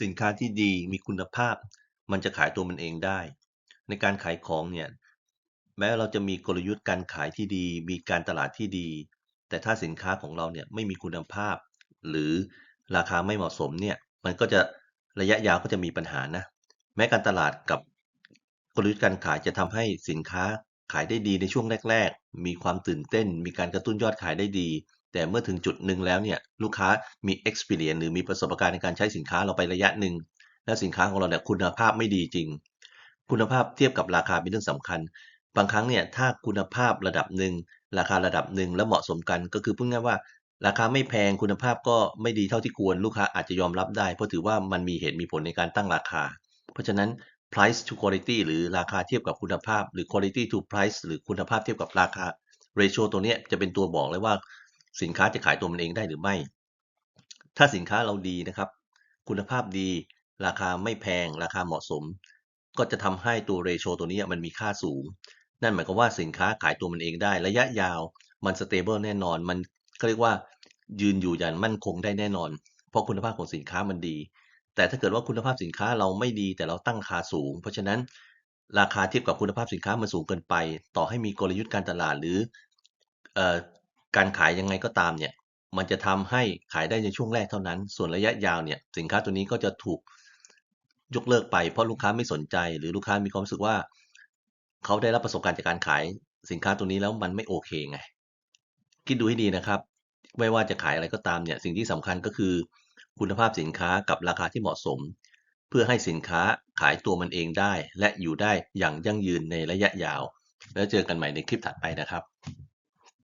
สินค้าที่ดีมีคุณภาพ มันจะขายตัวมันเองได้ ในการขายของเนี่ยแม้เราจะมีกลยุทธ์การขายที่ดี มีการตลาดที่ดี แต่ถ้าสินค้าของเราเนี่ยไม่มีคุณภาพ หรือราคาไม่เหมาะสมเนี่ยมันก็จะระยะยาวก็จะมีปัญหานะแม้การตลาดกับกลยุทธ์การขายจะทำให้สินค้าขายได้ดีในช่วงแรก ๆ มีความตื่นเต้น มีการกระตุ้นยอดขายได้ดี แต่เมื่อถึงจุดหนึ่งแล้วเนี่ยลูกค้ามี experience หรือมีประสบการณ์ในการใช้สินค้าเราไประยะหนึ่งและสินค้าของเราเนี่ยคุณภาพไม่ดีจริง คุณภาพเทียบกับราคาเป็นเรื่องสำคัญ บางครั้งเนี่ยถ้าคุณภาพระดับหนึ่งราคาระดับหนึ่งแล้วเหมาะสมกันก็คือพูดง่ายว่า ราคาไม่แพงคุณภาพก็ไม่ดีเท่าที่ควรลูกค้าอาจจะยอมรับได้ เพราะถือว่ามันมีเหตุมีผลในการตั้งราคา เพราะฉะนั้น price to quality หรือราคาเทียบกับคุณภาพ หรือ quality to price หรือคุณภาพเทียบกับราคา ratio ตัวเนี้ยจะเป็นตัวบอกเลยว่า สินค้าจะขายตัวมันเองได้หรือไม่ ถ้าสินค้าเราดีนะครับ คุณภาพดีราคาไม่แพง ราคาเหมาะสม ก็จะทำให้ตัว ratio ตัวนี้มันมีค่าสูง นั่นหมายความว่าสินค้าขายตัวมันเองได้ ระยะยาวมัน stable แน่นอน มันก็เรียกว่ายืนอยู่อย่างมั่นคงได้แน่นอน เพราะคุณภาพของสินค้ามันดี แต่ถ้าเกิดว่าคุณภาพสินค้าเราไม่ดีแต่เราตั้งราคาสูง เพราะฉะนั้นราคาเทียบกับคุณภาพสินค้ามันสูงเกินไป ต่อให้มีกลยุทธ์การตลาดหรืออ การขายยังไงก็ตามเนี่ยมันจะทำให้ขายได้ในช่วงแรกเท่านั้น ส่วนระยะยาวเนี่ยสินค้าตัวนี้ก็จะถูกยกเลิกไปเพราะลูกค้าไม่สนใจ หรือลูกค้ามีความรู้สึกว่า เขาได้รับประสบการณ์จากการขายสินค้าตัวนี้แล้วมันไม่โอเคไง คิดดูให้ดีนะครับ ไม่ว่าจะขายอะไรก็ตามเนี่ยสิ่งที่สำคัญก็คือ คุณภาพสินค้ากับราคาที่เหมาะสม เพื่อให้สินค้าขายตัวมันเองได้ และอยู่ได้อย่างยั่งยืนในระยะยาว แล้วเจอกันใหม่ในคลิปถัดไปนะครับ